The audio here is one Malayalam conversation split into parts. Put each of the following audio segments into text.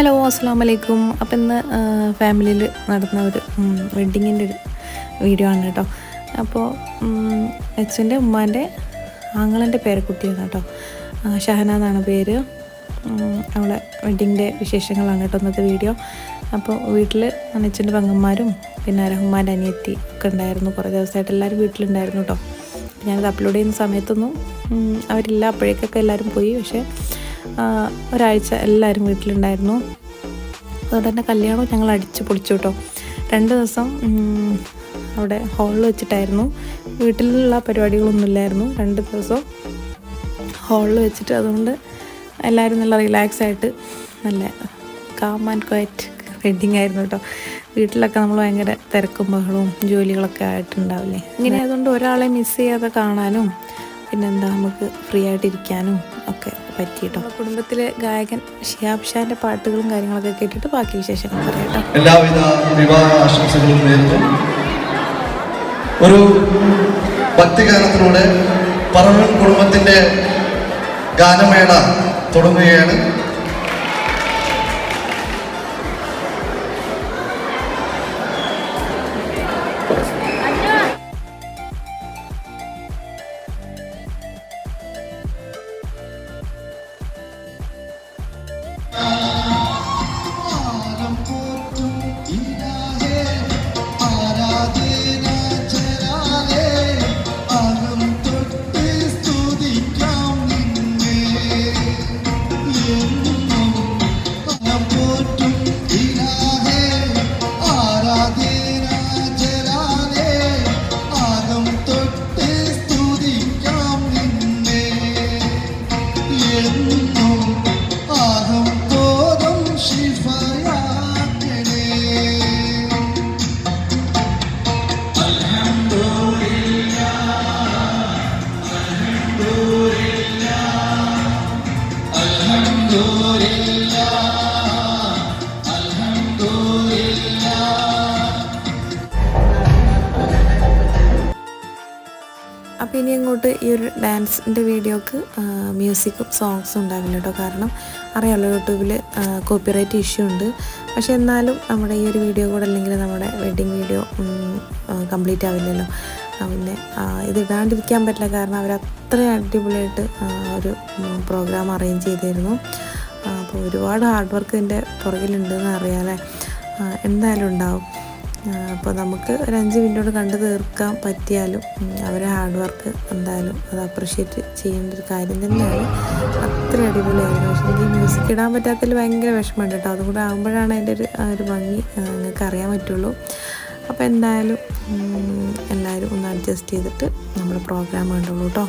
ഹലോ അസ്സാം വലൈക്കും അപ്പം ഇന്ന് ഫാമിലിയിൽ നടന്ന ഒരു വെഡ്ഡിങ്ങിന്റെ ഒരു വീഡിയോ ആണ് കേട്ടോ. അപ്പോൾ അച്ഛന്റെ ഉമ്മാന്റെ ആങ്ങളന്റെ പേരക്കുട്ടിയാണ് കേട്ടോ. ഷഹന എന്നാണ് പേര്. അവളെ വെഡ്ഡിങ്ങിന്റെ വിശേഷങ്ങളാണ് കേട്ടോ ഇന്നത്തെ വീഡിയോ. അപ്പോൾ വീട്ടിൽ അച്ഛന്റെ പെങ്ങന്മാരും പിന്നെ റഹ്മാന്റെ അനിയത്തി ഒക്കെ ഉണ്ടായിരുന്നു. കുറേ ദിവസമായിട്ട് എല്ലാവരും വീട്ടിലുണ്ടായിരുന്നു കേട്ടോ. ഞാനത് അപ്ലോഡ് ചെയ്യുന്ന സമയത്തൊന്നും അവരില്ല. അപ്പോഴേക്കൊക്കെ എല്ലാവരും പോയി. പക്ഷേ ഒരാഴ്ച എല്ലാവരും വീട്ടിലുണ്ടായിരുന്നു. അതുകൊണ്ട് തന്നെ കല്യാണം ഞങ്ങൾ അടിച്ച് പൊളിച്ചു കേട്ടോ. രണ്ട് ദിവസം അവിടെ ഹാളിൽ വെച്ചിട്ടായിരുന്നു. വീട്ടിലുള്ള പരിപാടികളൊന്നുമില്ലായിരുന്നു രണ്ട് ദിവസം ഹാളിൽ വെച്ചിട്ട് അതുകൊണ്ട് എല്ലാവരും നല്ല റിലാക്സ് ആയിട്ട് നല്ല കാം ആൻഡ് ക്വയറ്റ് വെഡിങ് ആയിരുന്നു കേട്ടോ. വീട്ടിലൊക്കെ നമ്മൾ ഭയങ്കര തിരക്കും ബഹളവും ജോലികളൊക്കെ ആയിട്ടുണ്ടാവില്ലേ? ഇങ്ങനെ അതുകൊണ്ട് ഒരാളെ മിസ് ചെയ്യാതെ കാണാനും പിന്നെന്താ നമുക്ക് ഫ്രീ ആയിട്ടിരിക്കാനും ഒക്കെ പറ്റി കുടുംബത്തിലെ ഗായകൻ ഷിയാബ് ഷാന്റെ പാട്ടുകളും കാര്യങ്ങളൊക്കെ കേട്ടിട്ട് ബാക്കി വിശേഷങ്ങൾ പറയട്ടോ എല്ലാവിധ വിവാഹ ആശംസകളും നേരുന്നു. ഒരു ഭക്തിഗാനത്തിലൂടെ പറവൻ കുടുംബത്തിന്റെ ഗാനമേള തുടങ്ങുകയാണ്. അപ്പോൾ ഇനി അങ്ങോട്ട് ഈ ഒരു ഡാൻസിന്റെ വീഡിയോക്ക് മ്യൂസിക്കും സോങ്സും ഉണ്ടാവില്ല കേട്ടോ. കാരണം അറിയാമല്ലോ യൂട്യൂബിൽ കോപ്പിറൈറ്റ് ഇഷ്യൂ ഉണ്ട്. പക്ഷേ എന്നാലും നമ്മുടെ ഈ ഒരു വീഡിയോ കൂടെ അല്ലെങ്കിൽ നമ്മുടെ വെഡ്ഡിങ് വീഡിയോ കംപ്ലീറ്റ് ആവില്ലല്ലോ. പിന്നെ ഇതിടാണ്ടിരിക്കാൻ പറ്റില്ല. കാരണം അവർ അത്ര അടിപൊളിയായിട്ട് ഒരു പ്രോഗ്രാം അറേഞ്ച് ചെയ്തിരുന്നു. അപ്പോൾ ഒരുപാട് ഹാർഡ് വർക്ക് ഇതിന്റെ പുറകിലുണ്ടെന്ന് അറിയാമല്ലേ എന്തായാലും ഉണ്ടാവും. അപ്പോൾ നമുക്ക് ഒരു അഞ്ച് മിനിറ്റോട് കണ്ട് തീർക്കാൻ പറ്റിയാലും അവരെ ഹാർഡ് വർക്ക് എന്തായാലും അത് അപ്രിഷ്യേറ്റ് ചെയ്യേണ്ട ഒരു കാര്യം തന്നെയാണ്. അത്ര അടിപൊളിയായിരുന്നു. പക്ഷേ എനിക്ക് മ്യൂസിക് ഇടാൻ പറ്റാത്തതിൽ ഭയങ്കര വിഷമമുണ്ട് കേട്ടോ. അതുകൂടെ ആകുമ്പോഴാണ് അതിന്റെ ഒരു ഒരു ഭംഗി നിങ്ങൾക്ക് അറിയാൻ പറ്റുള്ളൂ. അപ്പോൾ എന്തായാലും എല്ലാവരും ഒന്ന് അഡ്ജസ്റ്റ് ചെയ്തിട്ട് നമ്മുടെ പ്രോഗ്രാം കണ്ടോളൂ കേട്ടോ.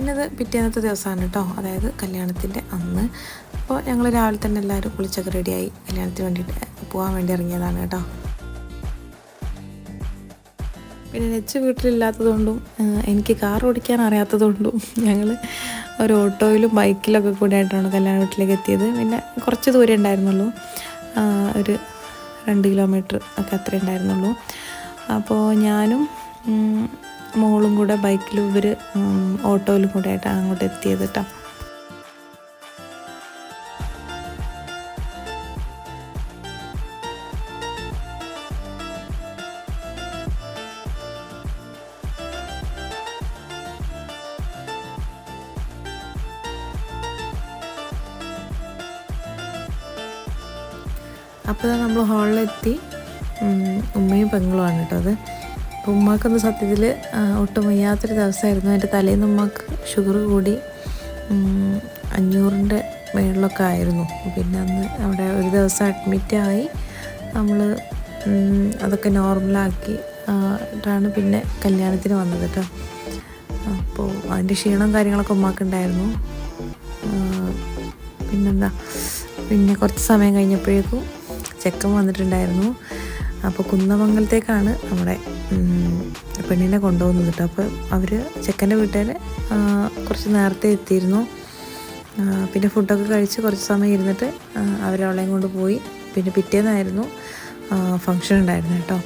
പിന്നെ അത് പിറ്റേന്നത്തെ ദിവസമാണ് കേട്ടോ അതായത് കല്യാണത്തിന്റെ അന്ന്. അപ്പോൾ ഞങ്ങൾ രാവിലെ തന്നെ എല്ലാവരും കുളിച്ചൊക്കെ റെഡിയായി. കല്യാണത്തിന് വേണ്ടിയിട്ട് പോകാൻ വേണ്ടി ഇറങ്ങിയതാണ് കേട്ടോ പിന്നെ നെച്ച് വീട്ടിലില്ലാത്തതുകൊണ്ടും എനിക്ക് കാർ ഓടിക്കാൻ അറിയാത്തതുകൊണ്ടും ഞങ്ങൾ ഒരു ഓട്ടോയിലും ബൈക്കിലൊക്കെ കൂടെ ആയിട്ടാണ് കല്യാണ വീട്ടിലേക്ക് എത്തിയത്. പിന്നെ കുറച്ച് ദൂരം ഉണ്ടായിരുന്നുള്ളൂ. ഒരു രണ്ട് കിലോമീറ്റർ ഒക്കെ അത്രേ ഉണ്ടായിരുന്നുള്ളൂ. അപ്പോൾ ഞാനും മോളും കൂടെ ബൈക്കിൽ ഇവർ ഓട്ടോയിലും കൂടെ ആയിട്ടാണ് അങ്ങോട്ട് എത്തിയത് കേട്ടോ അപ്പോൾ നമ്മൾ ഹാളിലെത്തി. ഉമ്മയും പെങ്ങളുമാണ് കേട്ടോ അത്. അപ്പോൾ ഉമ്മാക്കൊന്ന് സത്യത്തിൽ ഒട്ടും വയ്യാത്തൊരു ദിവസമായിരുന്നു. എന്റെ തലേന്ന് ഉമ്മാക്ക് ഷുഗർ കൂടി അഞ്ഞൂറിന്റെ മേളിലൊക്കെ ആയിരുന്നു. പിന്നെ അന്ന് അവിടെ ഒരു ദിവസം അഡ്മിറ്റായി നമ്മൾ അതൊക്കെ നോർമലാക്കി ാണ് പിന്നെ കല്യാണത്തിന് വന്നത് കേട്ടോ അപ്പോൾ അതിന്റെ ക്ഷീണം കാര്യങ്ങളൊക്കെ ഉമ്മാക്കുണ്ടായിരുന്നു പിന്നെന്താ പിന്നെ കുറച്ച് സമയം കഴിഞ്ഞപ്പോഴേക്കും ചെക്കൻ വന്നിട്ടുണ്ടായിരുന്നു. അപ്പോൾ കുന്നമംഗലത്തേക്കാണ് നമ്മുടെ പെണ്ണിനെ കൊണ്ടുപോകുന്നു കേട്ടോ അപ്പോൾ അവർ ചെക്കന്റെ വീട്ടുകാർ കുറച്ച് നേരത്തെ എത്തിയിരുന്നു. പിന്നെ ഫുഡൊക്കെ കഴിച്ച് കുറച്ച് സമയം ഇരുന്നിട്ട് അവരവളെയും കൊണ്ട് പോയി. പിന്നെ പിറ്റേന്നായിരുന്നു ഫങ്ഷൻ ഉണ്ടായിരുന്നു കേട്ടോ.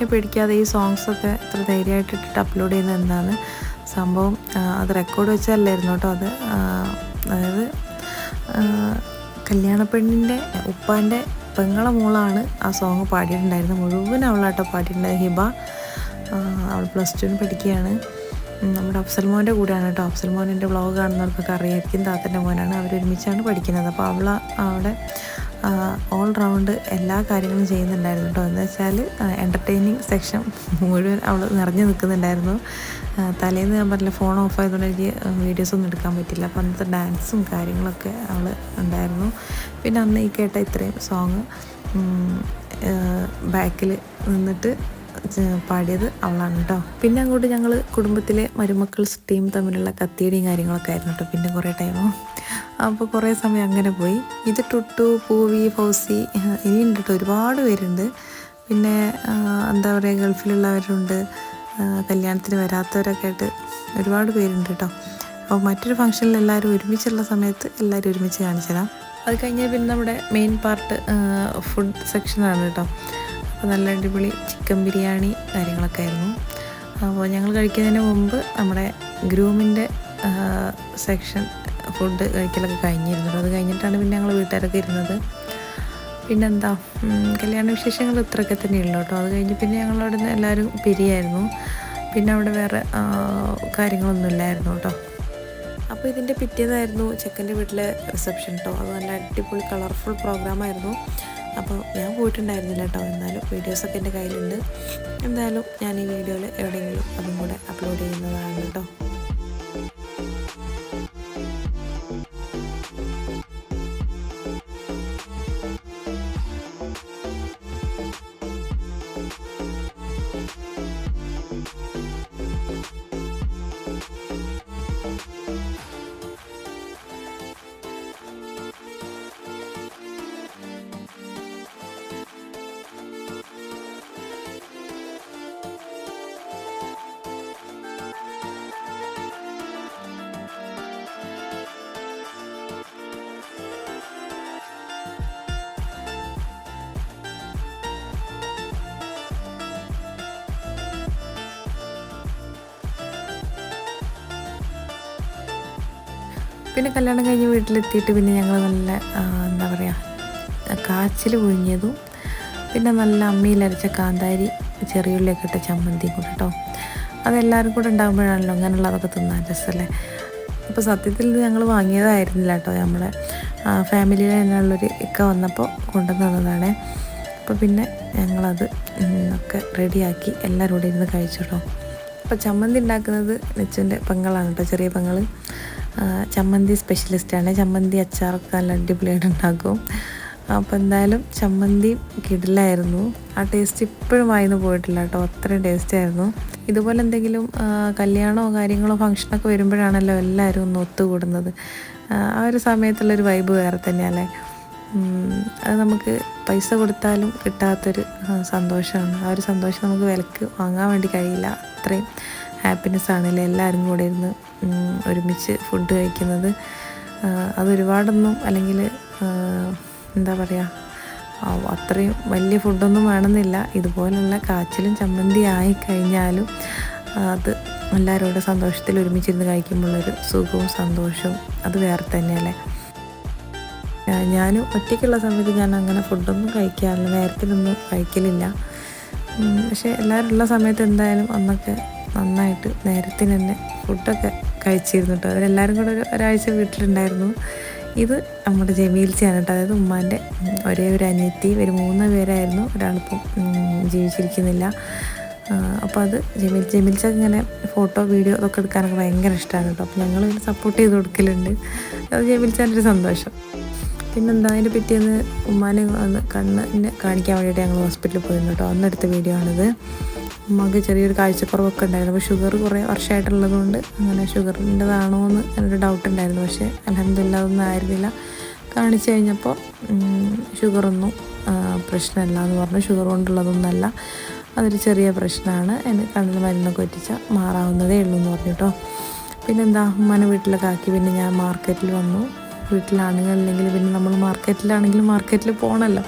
കോപ്പിറൈറ്റിനെ പേടിക്കാതെ ഈ സോങ്സ് ഒക്കെ ഇത്ര ധൈര്യമായിട്ട് ഇട്ടിട്ട് അപ്ലോഡ് ചെയ്യുന്നത് എന്താണ് സംഭവം അത് റെക്കോർഡ് വെച്ചല്ലായിരുന്നു കേട്ടോ അത്. അതായത് കല്യാണപ്പെണ്ണിന്റെ കല്യാണ പെണ്ണിന്റെ ഉപ്പാന്റെ പെങ്ങളെ മോളാണ് ആ സോങ് പാടിയിട്ടുണ്ടായിരുന്നത്. മുഴുവൻ അവളാട്ടോ പാടിയിട്ടുണ്ടായത്. ഹിബ അവൾ പ്ലസ് ടുവിന് പഠിക്കുകയാണ്. നമ്മുടെ അഫ്സൽ മോന്റെ കൂടെയാണ് കേട്ടോ. അഫ്സൽ മോനിന്റെ വ്ളോഗ് കാണുന്നവർക്കൊക്കെ അറിയായിരിക്കും. താത്തന്റെ മോനാണ്. അവരൊരുമിച്ചാണ് പഠിക്കുന്നത്. അപ്പോൾ അവൾ അവിടെ ഓൾ റൗണ്ട് എല്ലാ കാര്യങ്ങളും ചെയ്യുന്നുണ്ടായിരുന്നു കേട്ടോ. എന്ന് വെച്ചാൽ എന്റർടൈനിങ് സെക്ഷൻ മുഴുവൻ അവൾ നിറഞ്ഞു നിൽക്കുന്നുണ്ടായിരുന്നു. തലേന്ന് ഞാൻ പറഞ്ഞില്ല ഫോൺ ഓഫ് ആയതുകൊണ്ട് എനിക്ക് വീഡിയോസ് ഒന്നും എടുക്കാൻ പറ്റില്ല അപ്പോൾ അന്നത്തെ ഡാൻസും കാര്യങ്ങളൊക്കെ അവൾ ഉണ്ടായിരുന്നു. പിന്നെ അന്ന് ഈ കേട്ട ഇത്രയും സോങ് ബാക്കിൽ നിന്നിട്ട് പാടിയത് അവളാണ് കേട്ടോ പിന്നെ അങ്ങോട്ട് ഞങ്ങൾ കുടുംബത്തിലെ മരുമക്കൾ ടീം തമ്മിലുള്ള കത്തിയടിയും കാര്യങ്ങളൊക്കെ ആയിരുന്നു കേട്ടോ പിന്നെ കുറേ ടൈമോ അപ്പോൾ കുറേ സമയം അങ്ങനെ പോയി. ഇത് ടുട്ടു പൂവി ഫൗസി ഇനിയുണ്ട് കേട്ടോ ഒരുപാട് പേരുണ്ട്. പിന്നെ എന്താ പറയുക ഗൾഫിലുള്ളവരുണ്ട്. കല്യാണത്തിന് വരാത്തവരൊക്കെ ആയിട്ട് ഒരുപാട് പേരുണ്ട് കേട്ടോ അപ്പോൾ മറ്റൊരു ഫംഗ്ഷനിൽ എല്ലാവരും ഒരുമിച്ചുള്ള സമയത്ത് എല്ലാവരും ഒരുമിച്ച് കാണിച്ചു തരാം. അത് കഴിഞ്ഞാൽ പിന്നെ നമ്മുടെ മെയിൻ പാർട്ട് ഫുഡ് സെക്ഷനാണ് കേട്ടോ അപ്പോൾ നല്ല അടിപൊളി ചിക്കൻ ബിരിയാണി കാര്യങ്ങളൊക്കെ ആയിരുന്നു. അപ്പോൾ ഞങ്ങൾ കഴിക്കുന്നതിന് മുമ്പ് നമ്മുടെ ഗ്രൂമിന്റെ സെക്ഷൻ ഫുഡ് കഴിക്കലൊക്കെ കഴിഞ്ഞിരുന്നു. അത് കഴിഞ്ഞിട്ടാണ് പിന്നെ ഞങ്ങൾ വീട്ടുകാരൊക്കെ ഇരുന്നത്. പിന്നെന്താ കല്യാണ വിശേഷങ്ങൾ ഇത്രയൊക്കെ തന്നെയുള്ളൂ കേട്ടോ. അത് കഴിഞ്ഞ് പിന്നെ ഞങ്ങളവിടെ നിന്ന് എല്ലാവരും പിരിയായിരുന്നു. പിന്നെ അവിടെ വേറെ കാര്യങ്ങളൊന്നും ഇല്ലായിരുന്നു കേട്ടോ. അപ്പോൾ ഇതിന്റെ പിറ്റേന്നായിരുന്നു ചെക്കന്റെ വീട്ടിലെ റിസപ്ഷൻ കേട്ടോ അത് നല്ല അടിപൊളി കളർഫുൾ പ്രോഗ്രാമായിരുന്നു അപ്പോൾ ഞാൻ പോയിട്ടുണ്ടായിരുന്നില്ല കേട്ടോ. എന്നാലും വീഡിയോസൊക്കെ എന്റെ കയ്യിലുണ്ട്. എന്തായാലും ഞാൻ ഈ വീഡിയോയിൽ എവിടെയെങ്കിലും അതും കൂടെ അപ്ലോഡ് ചെയ്യുന്നതാണ് കേട്ടോ. പിന്നെ കല്യാണം കഴിഞ്ഞ് വീട്ടിലെത്തിയിട്ട് പിന്നെ ഞങ്ങൾ നല്ല എന്താ പറയുക കാച്ചിൽ പുഴുങ്ങിയതും പിന്നെ നല്ല അമ്മിയിലരച്ച കാന്താരി ചെറിയുള്ളിയൊക്കെ ഇട്ട ചമ്മന്തി കൂടെ കേട്ടോ അതെല്ലാവരും കൂടെ ഉണ്ടാകുമ്പോഴാണല്ലോ അങ്ങനെയുള്ളതൊക്കെ തിന്നാൻ രസമല്ലേ അപ്പോൾ സത്യത്തിൽ ഇത് ഞങ്ങൾ വാങ്ങിയതായിരുന്നില്ല കേട്ടോ നമ്മളെ. ഫാമിലിയിൽ തന്നെയുള്ളൊരു ഇക്ക വന്നപ്പോൾ കൊണ്ടുവന്നതാണ് അപ്പോൾ പിന്നെ ഞങ്ങളത് ഒക്കെ റെഡിയാക്കി എല്ലാവരും കൂടെ ഇരുന്ന് കഴിച്ചു കേട്ടോ അപ്പോൾ ചമ്മന്തി ഉണ്ടാക്കുന്നത് നെച്ചന്റെ പെങ്ങളാണ് കേട്ടോ ചെറിയ പെങ്ങൾ ചമ്മന്തി സ്പെഷ്യലിസ്റ്റാണ് ചമ്മന്തി അച്ചാറൊക്കെ നല്ല അടിപൊളിയായിട്ട് ഉണ്ടാക്കും അപ്പോൾ എന്തായാലും ചമ്മന്തി കിടിലായിരുന്നു. ആ ടേസ്റ്റ് ഇപ്പോഴും വായിന്ന് പോയിട്ടില്ല കേട്ടോ. അത്രയും ടേസ്റ്റ് ആയിരുന്നു. ഇതുപോലെ എന്തെങ്കിലും കല്യാണമോ കാര്യങ്ങളോ ഫംഗ്ഷനൊക്കെ വരുമ്പോഴാണല്ലോ എല്ലാവരും ഒന്ന് ഒത്തുകൂടുന്നത്. ആ, ഒരു സമയത്തുള്ളൊരു വൈബ് വേറെ തന്നെയല്ലേ? അത് നമുക്ക് പൈസ കൊടുത്താലും കിട്ടാത്തൊരു സന്തോഷമാണ്. ആ ഒരു സന്തോഷം നമുക്ക് വിലക്ക് വാങ്ങാൻ വേണ്ടി കഴിയില്ല. അത്രയും. ഹാപ്പിനെസ് ആണല്ലേ എല്ലാവരും കൂടെ ഇരുന്ന് ഒരുമിച്ച് ഫുഡ് കഴിക്കുന്നത്. അതൊരുപാടൊന്നും അല്ലെങ്കിൽ എന്താ പറയുക അത്രയും വലിയ ഫുഡൊന്നും വേണമെന്നില്ല. ഇതുപോലുള്ള കാച്ചിലും ചമ്മന്തി ആയി കഴിഞ്ഞാലും അത് എല്ലാവരോടും സന്തോഷത്തിൽ ഒരുമിച്ചിരുന്ന് കഴിക്കുമ്പോഴൊരു സുഖവും സന്തോഷവും അത് വേറെ തന്നെയല്ലേ. ഞാനും ഒറ്റയ്ക്കുള്ള സമയത്ത് ഞാൻ അങ്ങനെ ഫുഡൊന്നും കഴിക്കാറില്ല നേരത്തിലൊന്നും കഴിക്കലില്ല. പക്ഷേ എല്ലാവരുള്ള സമയത്ത് എന്തായാലും അന്നൊക്കെ നന്നായിട്ട് നേരത്തിന് തന്നെ ഫുഡൊക്കെ കഴിച്ചിരുന്നു കേട്ടോ. അവരെല്ലാവരും കൂടെ ഒരു ഒരാഴ്ച വീട്ടിലുണ്ടായിരുന്നു. ഇത് നമ്മുടെ ജമീൽച്ചയാണ് കേട്ടോ. അതായത് ഉമ്മാന്റെ ഒരേ ഒരു അനിയത്തി ഒരു മൂന്ന് പേരായിരുന്നു. ഒരാളിപ്പം ജീവിച്ചിരിക്കുന്നില്ല. അപ്പോൾ അത് ജമീൽ ജമീൽച്ചക്ക് ഇങ്ങനെ ഫോട്ടോ വീഡിയോ അതൊക്കെ എടുക്കാനൊക്കെ ഭയങ്കര ഇഷ്ടമാണ് കേട്ടോ. അപ്പോൾ ഞങ്ങൾ സപ്പോർട്ട് ചെയ്ത് കൊടുക്കലുണ്ട്. അത് ജമീൽച്ചാന്റെ ഒരു സന്തോഷം. പിന്നെന്താ അതിന്റെ പിറ്റേന്ന് ഉമ്മാനെ കണ്ണിനെ കാണിക്കാൻ വേണ്ടിയിട്ട് ഞങ്ങൾ ഹോസ്പിറ്റലിൽ പോയിരുന്നു കേട്ടോ. അന്നെടുത്ത വീഡിയോ ആണിത്. ഉമ്മക്ക് ചെറിയൊരു കാഴ്ചക്കുറവൊക്കെ ഉണ്ടായിരുന്നു. അപ്പോൾ ഷുഗർ കുറേ വർഷമായിട്ടുള്ളത് കൊണ്ട് അങ്ങനെ ഷുഗറിന്റെതാണോ എന്ന് എന്നൊരു ഡൗട്ട് ഉണ്ടായിരുന്നു. പക്ഷേ അലഹമില്ല അതൊന്നും ആയിരുന്നില്ല. കാണിച്ചു കഴിഞ്ഞപ്പോൾ ഷുഗറൊന്നും പ്രശ്നമല്ല എന്ന് പറഞ്ഞു. ഷുഗർ കൊണ്ടുള്ളതൊന്നുമല്ല അതൊരു ചെറിയ പ്രശ്നമാണ്. എന്റെ കണ്ണിൽ മരുന്നൊക്കെ ഒറ്റിച്ചാൽ മാറാവുന്നതേ ഉള്ളൂ എന്ന് പറഞ്ഞു കേട്ടോ പിന്നെന്താ? ഉമ്മാനെ വീട്ടിലൊക്കെ ആക്കി. പിന്നെ ഞാൻ മാർക്കറ്റിൽ വന്നു. വീട്ടിലാണെങ്കിൽ അല്ലെങ്കിൽ പിന്നെ നമ്മൾ മാർക്കറ്റിലാണെങ്കിലും മാർക്കറ്റിൽ പോകണമല്ലോ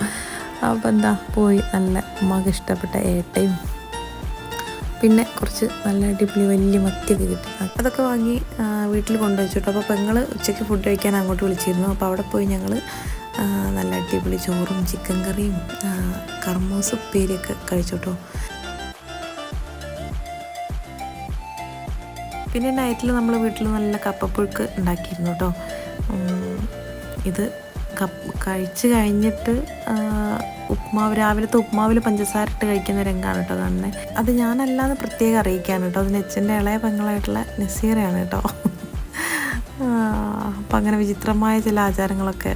അപ്പോൾ എന്താ? പോയി നല്ല ഉമ്മക്ക് ഇഷ്ടപ്പെട്ട ഏട്ടയും പിന്നെ കുറച്ച് നല്ല അടിപൊളി വലിയ മത്തിയൊക്കെ കിട്ടി. അതൊക്കെ വാങ്ങി വീട്ടിൽ കൊണ്ടുവച്ചിട്ടു. അപ്പോൾ പെങ്ങൾ ഉച്ചയ്ക്ക് ഫുഡ് കഴിക്കാൻ അങ്ങോട്ട് വിളിച്ചിരുന്നു. അപ്പോൾ അവിടെ പോയി ഞങ്ങൾ നല്ല അടിപൊളി ചോറും ചിക്കൻ കറിയും കർമോസ് ഉപ്പേരിയൊക്കെ കഴിച്ചോട്ടോ. പിന്നെ നൈറ്റിൽ നമ്മൾ വീട്ടിൽ നല്ല കപ്പപ്പുഴുക്ക് ഉണ്ടാക്കിയിരുന്നു കേട്ടോ ഇത് കഴിച്ച് കഴിഞ്ഞിട്ട് ഉപ്മാവ് രാവിലത്തെ ഉപ്മാവിൽ പഞ്ചസാര ഇട്ട് കഴിക്കുന്ന രംഗമാണ് കേട്ടോ കാണുന്നത് അത് ഞാനല്ലാതെ പ്രത്യേകം അറിയിക്കാണ് കേട്ടോ. അത് നെച്ചിന്റെ ഇളയ പെങ്ങളായിട്ടുള്ള നസീറയാണ് കേട്ടോ. അപ്പം അങ്ങനെ വിചിത്രമായ ചില ആചാരങ്ങളൊക്കെ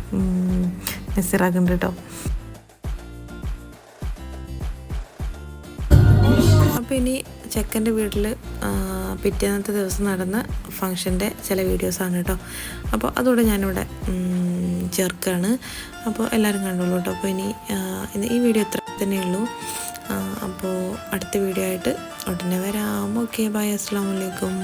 നസീറാക്കുന്നുണ്ട് കേട്ടോ. അപ്പോൾ ഇനി ചെക്കന്റെ വീട്ടിൽ പിറ്റേന്നത്തെ ദിവസം നടന്ന ഫങ്ഷന്റെ ചില വീഡിയോസാണ് കേട്ടോ. അപ്പോൾ അതോടെ ഞാനിവിടെ ചേർക്കുകയാണ് അപ്പോൾ എല്ലാവരും കണ്ടോളൂ കേട്ടോ അപ്പോൾ ഇനി ഈ വീഡിയോ ഇത്ര തന്നെയുള്ളൂ അപ്പോൾ അടുത്ത വീഡിയോ ആയിട്ട് ഉടനെ വരാം. ഓക്കെ ബൈ അസ്സാം വലൈക്കും